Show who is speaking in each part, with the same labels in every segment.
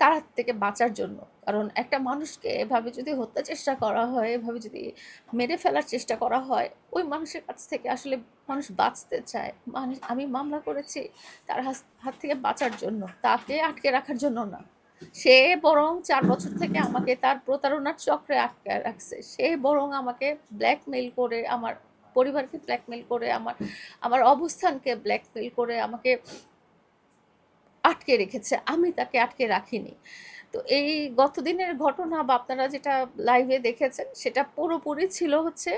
Speaker 1: তার হাত থেকে বাঁচার জন্য। কারণ একটা মানুষকে এভাবে যদি হত্যা চেষ্টা করা হয়, এভাবে যদি মেরে ফেলার চেষ্টা করা হয়, ওই মানুষের কাছ থেকে আসলে মানুষ বাঁচতে চায়। মানুষ, আমি মামলা করেছি তার হাত থেকে বাঁচার জন্য। তাকে আটকে রাখার জন্য না। সে বরং চার বছর থেকে আমাকে তার প্রতারণার চক্রে আটকে রাখছে। সে বরং আমাকে ব্ল্যাকমেইল করে, আমার পরিবারকে ব্ল্যাকমেইল করে, আমার আমার অবস্থানকে ব্ল্যাকমেইল করে, আমাকে আটকে রেখেছে, আমি তাকে আটকে রাখিনি। তো এই গত দিনের ঘটনা বা আপনারা যেটা লাইভে দেখেছেন, সেটা পুরোপুরি ছিল হচ্ছে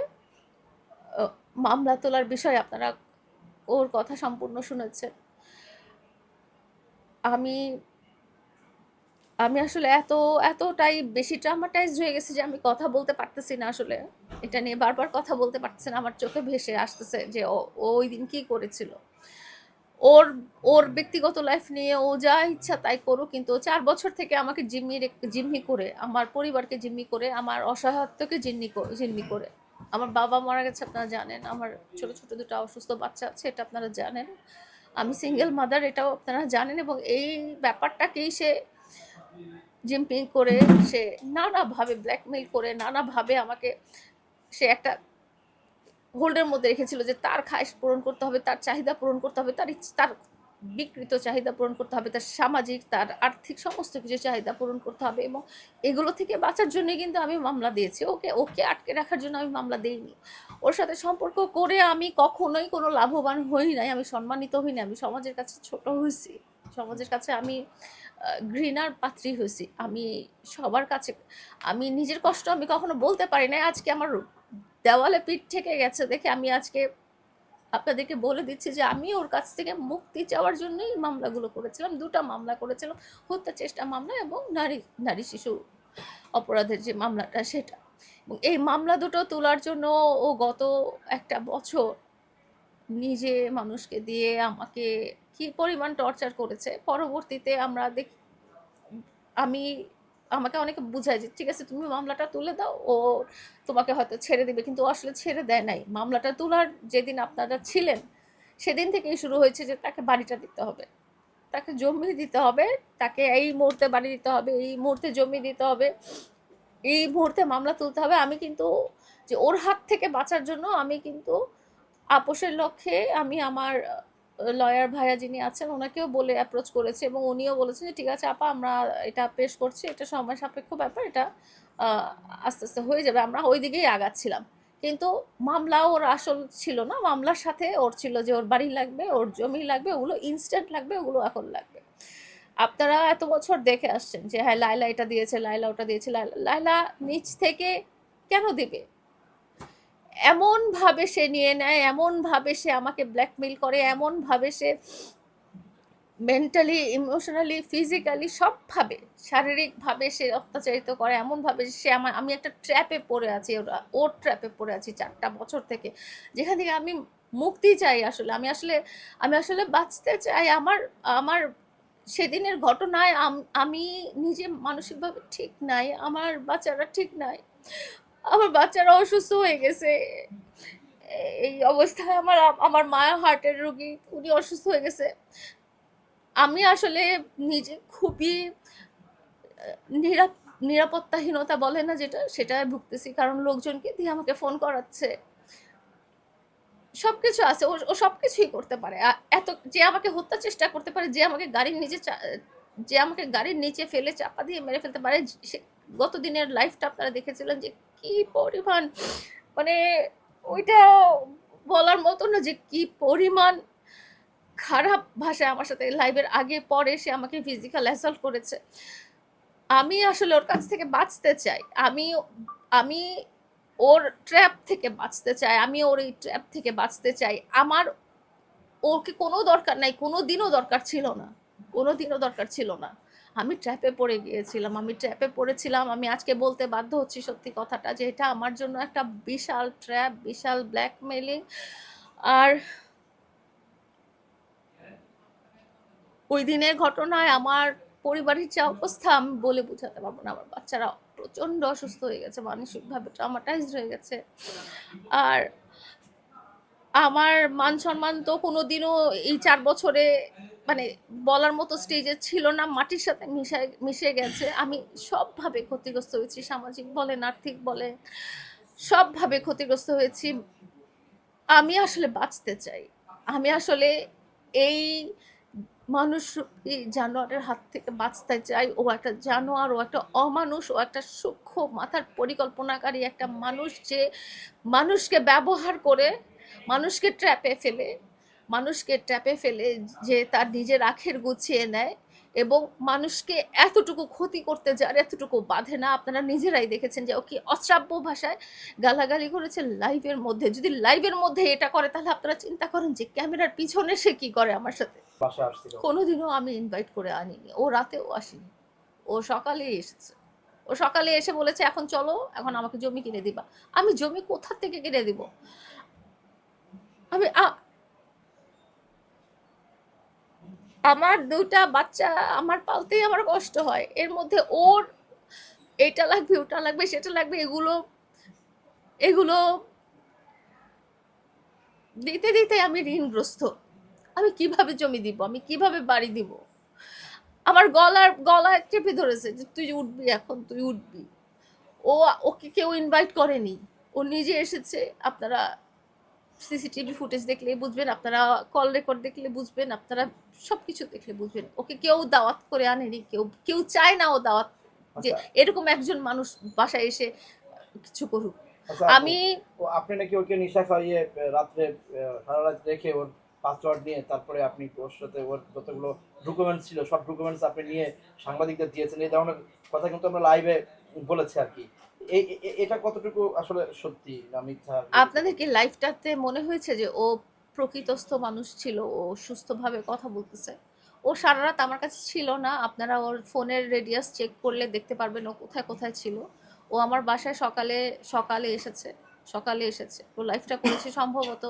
Speaker 1: মামলা তোলার বিষয় আপনারা ওর কথা সম্পূর্ণ শুনেছেন। আমি আমি আসলে এত, এতটাই বেশি ট্রামাটাইজড হয়ে গেছি যে আমি কথা বলতে পারতেছি না আসলে। এটা নিয়ে বারবার কথা বলতে পারতেছি না, আমার চোখে ভেসে আসতেছে যে ও ওই দিন কী করেছিল। ওর ওর ব্যক্তিগত লাইফ নিয়ে ও যা ইচ্ছা তাই করুক, কিন্তু চার বছর থেকে আমাকে জিম্মি জিম্মি করে, আমার পরিবারকে জিম্মি করে, আমার অসহায়ত্বকে জিম্মি জিম্মি করে। আমার বাবা মারা গেছে, আপনারা জানেন, আমার ছোট ছোট দুটো অসুস্থ বাচ্চা আছে, এটা আপনারা জানেন। আমি সিঙ্গেল মাদার এটাও আপনারা জানেন, এবং এই ব্যাপারটাকেই সে জিম্পিং করে, সে নানাভাবে ব্ল্যাকমেইল করে, নানাভাবে আমাকে সে একটা হোল্ডের মধ্যে রেখেছিল যে তার খায়েশ পূরণ করতে হবে, তার চাহিদা পূরণ করতে হবে, তার তার বিকৃত চাহিদা পূরণ করতে হবে, তার সামাজিক, তার আর্থিক সমস্ত কিছু চাহিদা পূরণ করতে হবে এবং এগুলো থেকে বাঁচার জন্যই কিন্তু আমি মামলা দিয়েছি। ওকে ওকে আটকে রাখার জন্য আমি মামলা দিইনি। ওর সাথে সম্পর্ক করে আমি কখনোই কোনো লাভবান হই নাই, আমি সম্মানিত হই না আমি সমাজের কাছে ছোট হয়েছি, সমাজের কাছে আমি ঘৃণার পাত্রী হয়েছি, আমি সবার কাছে, আমি নিজের কষ্ট আমি কখনো বলতে পারি না আজকে আমার দেওয়ালে পিঠ থেকে গেছে দেখে আমি আজকে আপনাদেরকে বলে দিচ্ছি যে আমি ওর কাছ থেকে মুক্তি চাওয়ার জন্যই মামলাগুলো করেছিলাম, দুটো মামলা করেছিলাম, হত্যা চেষ্টা মামলা এবং নারী নারী শিশু অপরাধের যে মামলাটা সেটা। এবং এই মামলা দুটো তোলার জন্য ও গত একটা বছর নিজে মানুষকে দিয়ে আমাকে কি পরিমাণ টর্চার করেছে, পরবর্তীতে আমরা দেখি, আমি আমাকে অনেকে বুঝায় যে, ঠিক আছে, তুমি মামলাটা তুলে দাও, ও তোমাকে হয়তো ছেড়ে দিবে। কিন্তু আসলে ছেড়ে দেয় নাই। মামলাটা তোলার যেদিন আপনারা ছিলেন, সেদিন থেকেই শুরু হয়েছে যে তাকে বাড়িটা দিতে হবে। তাকে জমি দিতে হবে, তাকে এই মুহূর্তে বাড়ি দিতে হবে, এই মুহূর্তে জমি দিতে হবে, এই মুহূর্তে মামলা তুলতে হবে। আমি কিন্তু যে ওর হাত থেকে বাঁচার জন্য আমি কিন্তু আপোষের লক্ষ্যে আমি আমার লয়ার ভাইয়া যিনি আছেন, ওনাকেও বলে অ্যাপ্রোচ করেছে এবং উনিও বলেছেন যে, ঠিক আছে আপা, আমরা এটা পেশ করছি, এটা সময় সাপেক্ষ ব্যাপার, এটা আস্তে আস্তে হয়ে যাবে। আমরা ওই দিকেই আগাচ্ছিলাম। কিন্তু মামলা ওর আসল ছিল না, মামলার সাথে ওর ছিল যে, ওর বাড়ি লাগবে, ওর জমি লাগবে, ওগুলো ইনস্ট্যান্ট লাগবে, ওগুলো এখন লাগবে। আপনারা এত বছর দেখে আসছেন যে হ্যাঁ লাইলা এটা দিয়েছে লাইলা ওটা দিয়েছে লাইলা লাইলা নিচ থেকে কেন দিবে? এমন ভাবে সে নিয়ে নেয় এমন ভাবে সে আমাকে ব্ল্যাকমেইল করে এমন ভাবে সে মেন্টালি ইমোশনালি ফিজিক্যালি সবভাবে, শারীরিকভাবে সে অত্যাচারিত করে, এমনভাবে সে আমার, আমি একটা ট্র্যাপে পড়ে আছি, ওরা, ওর ট্র্যাপে পড়ে আছি চারটা বছর থেকে। যেখান থেকে আমি মুক্তি চাই আসলে, আমি আসলে আমি আসলে বাঁচতে চাই। আমার আমার সেদিনের ঘটনায় আমি নিজে মানসিকভাবে ঠিক নাই, আমার বাচ্চারা ঠিক নাই। আমার বাচ্চারা অসুস্থ হয়ে গেছে। এই অবস্থায় আমার আমার মায়া হার্টের রোগী, উনি অসুস্থ হয়ে গেছে। আমি আসলে নিজে খুবই নিরাপত্তাহীনতা বলে না যেটা সেটাই ভুগতেছি। কারণ লোকজনকে দিয়ে আমাকে ফোন করাচ্ছে। সবকিছু আছে, ও ও সবকিছুই করতে পারে। এত, যে আমাকে হত্যা চেষ্টা করতে পারে, যে আমাকে গাড়ির নিচে যে আমাকে গাড়ির নিচে ফেলে চাপা দিয়ে মেরে ফেলতে পারে সে গত দিনের লাইফটা আপনারা দেখেছিলেন যে কি পরিমাণ? মানে ওইটা বলার মতো না যে কি পরিমাণ খারাপ ভাষায় আমার সাথে লাইভের আগে, পরে সে আমাকে ফিজিক্যাল অ্যাসল্ট করেছে। আমি আসলে ওর কাছ থেকে বাঁচতে চাই। আমি আমি ওর ট্র্যাপ থেকে বাঁচতে চাই। আমি ওর এই ট্র্যাপ থেকে বাঁচতে চাই। আমার ওকে কোনো দরকার নাই? কোনো দিনও দরকার ছিল না। কোনো দিনও দরকার ছিল না। আমি ট্র্যাপে পড়ে গিয়েছিলাম, আমি ট্র্যাপে পড়েছিলাম, আমি আজকে বলতে বাধ্য হচ্ছি সত্যি কথাটা যে এটা আমার জন্য একটা বিশাল ট্র্যাপ বিশাল ব্ল্যাকমেলিং আর ওই দিনের ঘটনায় আমার পরিবারের যা অবস্থা আমি বলে বোঝাতে পারব না, আমার বাচ্চারা প্রচণ্ড অসুস্থ হয়ে গেছে, মানসিকভাবে ট্রামাটাইজড হয়ে গেছে। আর আমার মান সম্মান তো কোনোদিনও এই চার বছরে মানে বলার মতো স্টেজে ছিল না, মাটির সাথে মিশে মিশে গেছে। আমি সবভাবে ক্ষতিগ্রস্ত হয়েছি, সামাজিক বলেন, আর্থিক বলে সবভাবে ক্ষতিগ্রস্ত হয়েছি। আমি আসলে বাঁচতে চাই। আমি আসলে এই মানুষ, এই জানোয়ারের হাত থেকে বাঁচতে চাই। ও একটা জানোয়ার, ও একটা অমানুষ, ও একটা সূক্ষ্ম মাথার পরিকল্পনাকারী একটা মানুষ যে মানুষকে ব্যবহার করে মানুষকে ট্র্যাপে ফেলে মানুষকে ট্র্যাপে ফেলে যে তার নিজের আখের গুছিয়ে নেয় এবং মানুষকে এতটুকু ক্ষতি করতে যার এতটুকু বাধে না। আপনারা নিজেরাই দেখেছেন যে ও কি অশ্রাব্য ভাষায় গালাগালি করেছে লাইভের মধ্যে। যদি লাইভের মধ্যে এটা করে তাহলে আপনারা চিন্তা করেন যে ক্যামেরার পিছনে সে কি করে আমার সাথে। কোনোদিনও আমি ইনভাইট করে আনিনি। ও রাতেও আসেনি। ও সকালে এসেছে। ও সকালে এসে বলেছে এখন চলো এখন আমাকে জমি কিনে দিবা। আমি জমি কোথা থেকে কিনে দিব? আমি আমার দুটা বাচ্চা আমার পালতেই আমার কষ্ট হয়। এর মধ্যে ওর এটা লাগবে, ওটা লাগবে, সেটা লাগবে, এগুলো এগুলো দিতে দিতে আমি ঋণগ্রস্ত। আমি কীভাবে জমি দিব? আমি কীভাবে বাড়ি দিব? আমার গলার, গলা চেপে ধরেছে যে তুই উঠবি এখন, তুই উঠবি। ও, ওকে কেউ ইনভাইট করেনি। ও নিজে এসেছে, আপনারা সিসিটিভি ফুটেজ দেখলে বুঝবেন আপনারা কল রেকর্ড দেখলে বুঝবেন আপনারা সব কিছু দেখলে বুঝবেন। ওকে কেউ দাওয়াত করে আনেনি কেউ কেউ চায় না ও দাওয়াত যে
Speaker 2: আচ্ছা,
Speaker 1: এরকম একজন মানুষ বাসায় এসে কিছু করুক।
Speaker 2: আচ্ছা,
Speaker 1: আমি
Speaker 2: আপনি নাকি ওকে নিশা খাইয়ে রাত্রে সারা রাত রেখে ওর পাসওয়ার্ড নিয়ে তারপরে আপনি ওর সাথে ওর যতগুলো ডকুমেন্টস ছিল সব ডকুমেন্টস আপনি নিয়ে সাংবাদিকদের দিয়েছেন এই ধরনের কথা কিন্তু আমরা লাইভে বলেছি আর কি। এটা কতটুকু আসলে সত্যি? মিথ্যা
Speaker 1: আপনাদের কি লাইফটাতে মনে হয়েছে যে ও প্রকৃতস্থ মানুষ ছিল, ও সুস্থভাবে কথা বলতেছে? ও সারা রাত আমার কাছে ছিল না। আপনারা ওর ফোনের রেডিয়াস চেক করলে দেখতে পারবেন ও কোথায় কোথায় ছিল। ও আমার বাসায় সকালে সকালে এসেছে সকালে এসেছে। ও লাইফটা করেছে সম্ভবত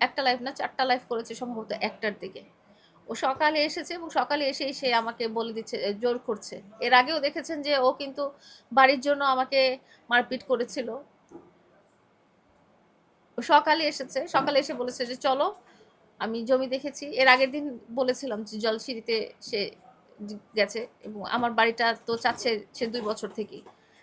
Speaker 1: একটা লাইফ না, চারটা লাইফ করেছে সম্ভবত একটার দিকে। ও সকালে এসেছে এবং সকালে এসেই সে আমাকে বলে দিচ্ছে জোর করছে। এর আগেও দেখেছেন যে ও কিন্তু বাড়ির জন্য আমাকে মারপিট করেছিল। সকালে এসেছে, সকালে এসে বলেছে যে, চলো, আমি জমি দেখেছি। এর আগের দিন বলেছিলাম যে, জলসিঁড়িতে সে গেছে এবং আমার বাড়িটা তো চাচ্ছে সে দুই বছর থেকেই।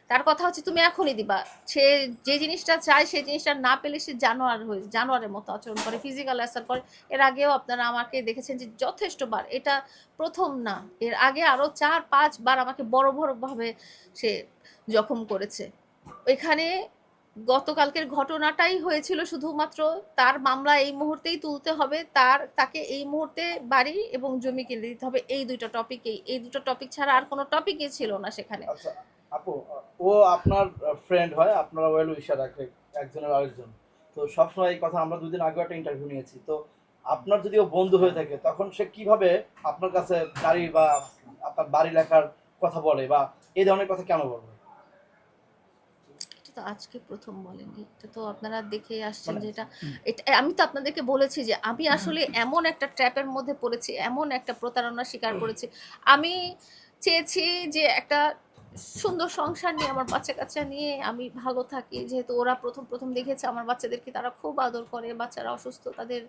Speaker 1: তার কথা হচ্ছে তুমি এখনই দিবা। সে যে জিনিসটা চায় সেই জিনিসটা না পেলে সে জানোয়ার হয়ে, জানোয়ারের মতো আচরণ করে ফিজিক্যাল অ্যাসার করে। এর আগেও আপনারা আমাকে দেখেছেন যে যথেষ্টবার এটা প্রথম না। এর আগে আরও চার পাঁচবার আমাকে বড় বড়ভাবে সে জখম করেছে। এখানে গতকালকের ঘটনাটাই হয়েছিল শুধুমাত্র তার মামলা এই মুহূর্তেই তুলতে হবে, তার, তাকে এই মুহূর্তে বাড়ি এবং জমি কিনে দিতে হবে। এই দুটো টপিকেই এই দুটো টপিক ছাড়া আর কোনো টপিকই ছিল না সেখানে।
Speaker 2: আচ্ছা আপু ও আপনার ফ্রেন্ড হয় আপনারা ওয়েল উইশার রাখে একজনের আরেকজন। তো সবসময় এই কথা আমরা দুদিন আগে একটা ইন্টারভিউ নিয়েছি। তো আপনার যদি ও বন্ধু হয়ে থাকে তখন সে কীভাবে আপনার কাছে গাড়ি বা আপনার বাড়ি লেখার কথা বলে বা এই ধরনের কথা কেন বলবে
Speaker 1: তো আজকে প্রথম বলেনি। এটা তো আপনারা দেখে আসছেন
Speaker 2: মানে-
Speaker 1: যে এটা আমি তো আপনাদেরকে বলেছি যে আমি আসলে এমন একটা ট্র্যাপের মধ্যে পড়েছি এমন একটা প্রতারণার শিকার করেছি। আমি চেয়েছি যে একটা সুন্দর সংসার নিয়ে, আমার বাচ্চা কাচ্চা নিয়ে আমি ভালো থাকি। যেহেতু ওরা প্রথম প্রথম দেখেছে আমার বাচ্চাদেরকে, তারা খুব আদর করে। বাচ্চারা অসুস্থ, তাদের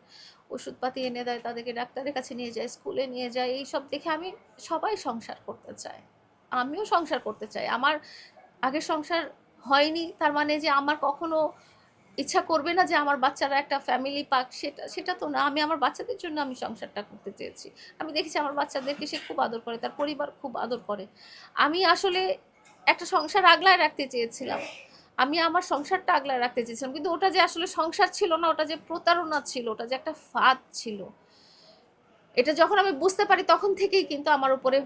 Speaker 1: ওষুধপাতি এনে দেয়, তাদেরকে ডাক্তারের কাছে নিয়ে যায়, স্কুলে নিয়ে যায়। এই সব দেখে আমি সবাই সংসার করতে চাই আমিও সংসার করতে চাই। আমার আগের সংসার হয়নি। তার মানে যে আমার কখনো ইচ্ছা করবে না যে আমার বাচ্চারা একটা ফ্যামিলি পাক, সেটা সেটা তো না। আমি আমার বাচ্চাদের জন্য আমি সংসারটা করতে চেয়েছি। আমি দেখেছি আমার বাচ্চাদেরকে সে খুব আদর করে, তার পরিবার খুব আদর করে। আমি আসলে একটা সংসার আগলায় রাখতে চেয়েছিলাম। আমি আমার সংসারটা আগলায় রাখতে চেয়েছিলাম। কিন্তু ওটা যে আসলে সংসার ছিল না, ওটা যে প্রতারণা ছিল, ওটা যে একটা ফাঁদ ছিল, এটা যখন আমি বুঝতে পারি তখন থেকেই কিন্তু আমার উপরে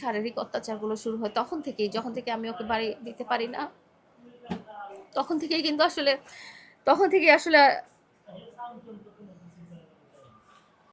Speaker 1: শারীরিক অত্যাচারগুলো শুরু হয়। তখন থেকেই, যখন থেকে আমি ওকে বাড়ি দিতে পারি না, তখন থেকেই কিন্তু আসলে তখন থেকে আসলে